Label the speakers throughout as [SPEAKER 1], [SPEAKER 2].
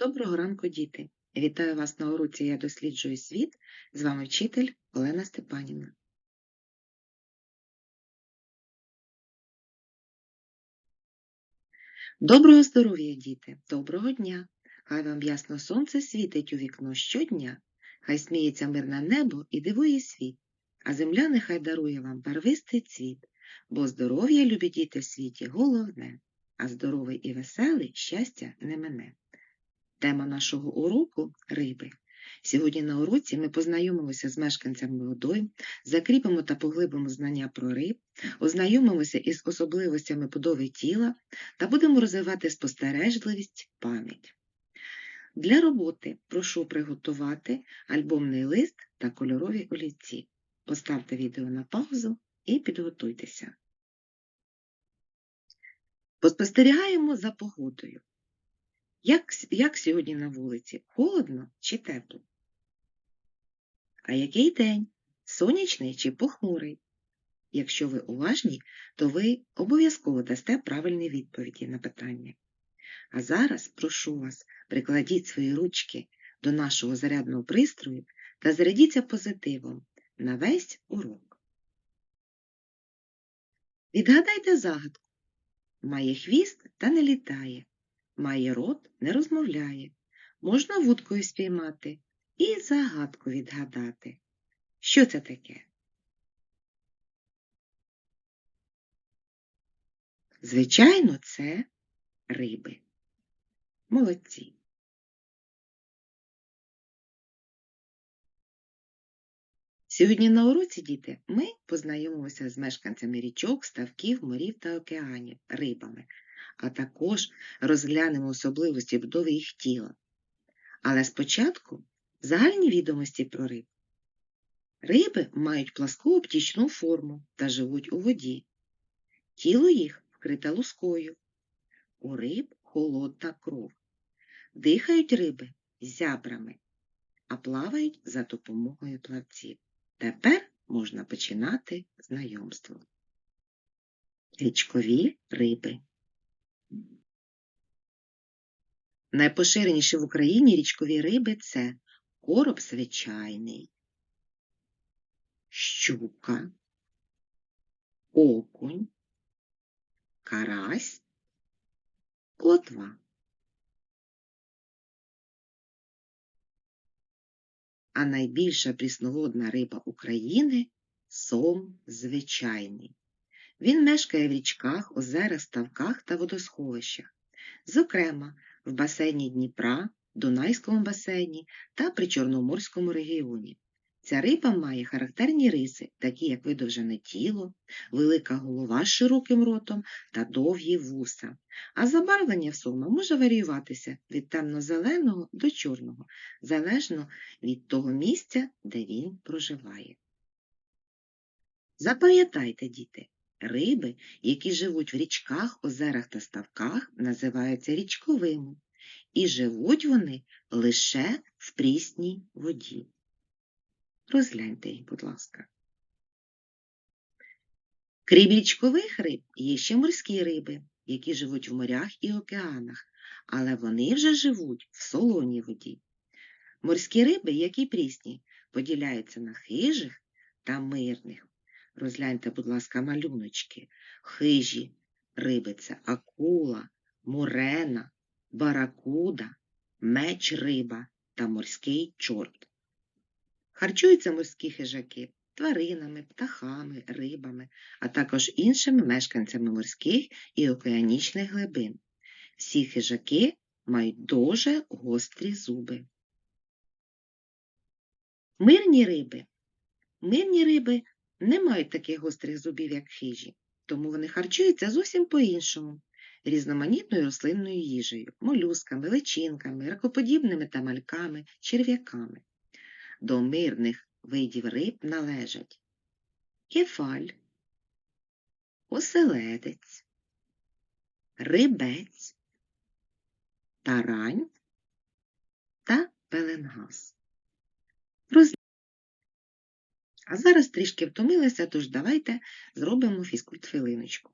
[SPEAKER 1] Доброго ранку, діти! Вітаю вас на уроці Я досліджую світ. З вами вчитель Олена Степанівна. Доброго здоров'я, діти! Доброго дня! Хай вам ясно сонце світить у вікно щодня, хай сміється мирне небо і дивує світ, а земля нехай дарує вам барвистий цвіт, бо здоров'я, любі діти, в світі головне, а здоровий і веселий щастя не мене. Тема нашого уроку риби. Сьогодні на уроці ми познайомимося з мешканцями водойм, закріпимо та поглибимо знання про риб, ознайомимося із особливостями будови тіла та будемо розвивати спостережливість, пам'ять. Для роботи прошу приготувати альбомний лист та кольорові олівці. Поставте відео на паузу і підготуйтеся. Поспостерігаємо за погодою. Як, як сьогодні на вулиці? Холодно чи тепло? А який день? Сонячний чи похмурий? Якщо ви уважні, то ви обов'язково дасте правильні відповіді на питання. А зараз прошу вас, прикладіть свої ручки до нашого зарядного пристрою та зарядіться позитивом на весь урок. Відгадайте загадку. Має хвіст та не літає. Має рот, не розмовляє. Можна вудкою спіймати і загадку відгадати. Що це таке? Звичайно, це риби. Молодці. Сьогодні на уроці, діти, ми познайомимося з мешканцями річок, ставків, морів та океанів, рибами, а також розглянемо особливості будови їх тіла. Але спочатку загальні відомості про риб. Риби мають пласку оптічну форму та живуть у воді. Тіло їх вкрите лускою. У риб холодна кров. Дихають риби зябрами, а плавають за допомогою плавців. Тепер можна починати знайомство. Річкові риби. Найпоширеніші в Україні річкові риби це короб звичайний, щука, окунь, карась, плотва. А найбільша прісноводна риба України сом звичайний. Він мешкає в річках, озерах, ставках та водосховищах, зокрема в басейні Дніпра, Дунайському басейні та Причорноморському регіоні. Ця риба має характерні риси, такі як видовжене тіло, велика голова з широким ротом та довгі вуса, а забарвлення сома може варіюватися від темно-зеленого до чорного, залежно від того місця, де він проживає. Запам'ятайте, діти, риби, які живуть в річках, озерах та ставках, називаються річковими, і живуть вони лише в прісній воді. Розгляньте їх, будь ласка. Крім річкових риб, є ще морські риби, які живуть в морях і океанах, але вони вже живуть в солоній воді. Морські риби, які прісні, поділяються на хижих та мирних. Розгляньте, будь ласка, малюночки. Хижі риби це акула, мурена, баракуда, меч риба та морський чорт. Харчуються морські хижаки тваринами, птахами, рибами, а також іншими мешканцями морських і океанічних глибин. Всі хижаки мають дуже гострі зуби. Мирні риби. Мирні риби не мають таких гострих зубів, як хижі, тому вони харчуються зовсім по-іншому, різноманітною рослинною їжею, молюсками, личинками, ракоподібними та мальками, черв'яками. До мирних видів риб належать кефаль, оселедець, рибець, тарань та пеленгас. А зараз трішки втомилися, тож давайте зробимо фізкульт-хвилиночку.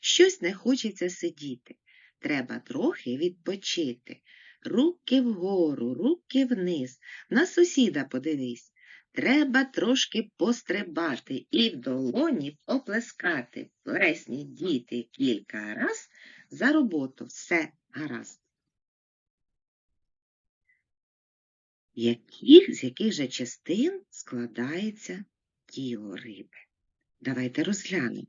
[SPEAKER 1] Щось не хочеться сидіти, треба трохи відпочити. Руки вгору, руки вниз, на сусіда подивись. Треба трошки пострибати і в долоні оплескати. Плесніть діти кілька раз за роботу. Все гаразд. Яких, з яких же частин складається тіло риби? Давайте розглянемо.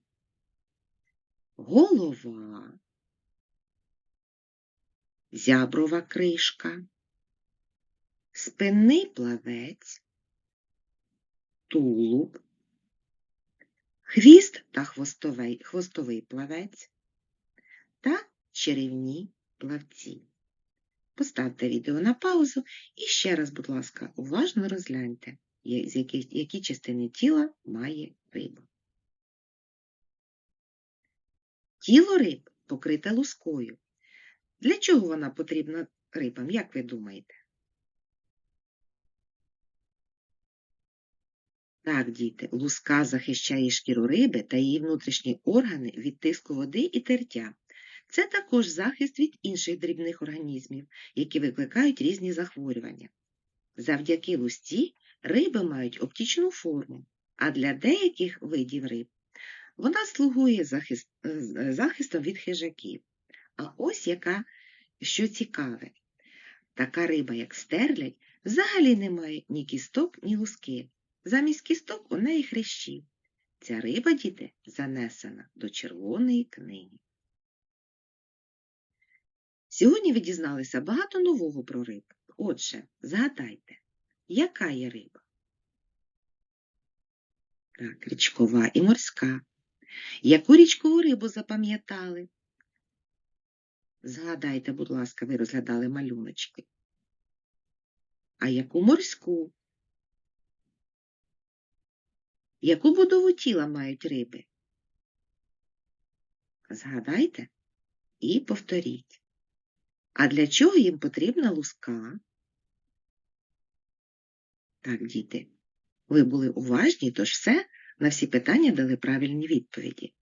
[SPEAKER 1] Голова, зяброва кришка, спинний плавець, тулуб, хвіст та хвостовий, хвостовий плавець та черевні плавці. Поставте відео на паузу і ще раз, будь ласка, уважно розгляньте, які, які частини тіла має риба. Тіло риб покрите лускою. Для чого вона потрібна рибам, як ви думаєте? Так, діти, луска захищає шкіру риби та її внутрішні органи від тиску води і тертя. Це також захист від інших дрібних організмів, які викликають різні захворювання. Завдяки лусті риби мають оптичну форму, а для деяких видів риб вона слугує захист, захистом від хижаків. А ось яка, що цікаве, така риба, як стерлядь, взагалі не має ні кісток, ні луски. Замість кісток у неї хрящі. Ця риба, діти, занесена до червоної книги. Сьогодні ви дізналися багато нового про риб. Отже, згадайте, яка є риба? Так, річкова і морська. Яку річкову рибу запам'ятали? Згадайте, будь ласка, ви розглядали малюночки. А яку морську? Яку будову тіла мають риби? Згадайте і повторіть. А для чого їм потрібна луска? Так, діти, ви були уважні, тож все на всі питання дали правильні відповіді.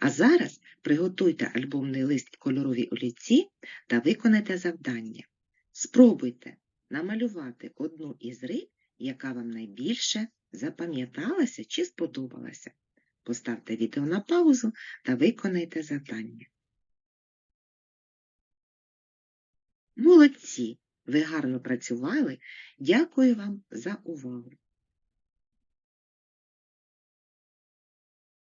[SPEAKER 1] А зараз приготуйте альбомний лист і кольорові олівці та виконайте завдання. Спробуйте намалювати одну із риб, яка вам найбільше запам'яталася чи сподобалася. Поставте відео на паузу та виконайте завдання. Молодці! Ви гарно працювали. Дякую вам за увагу.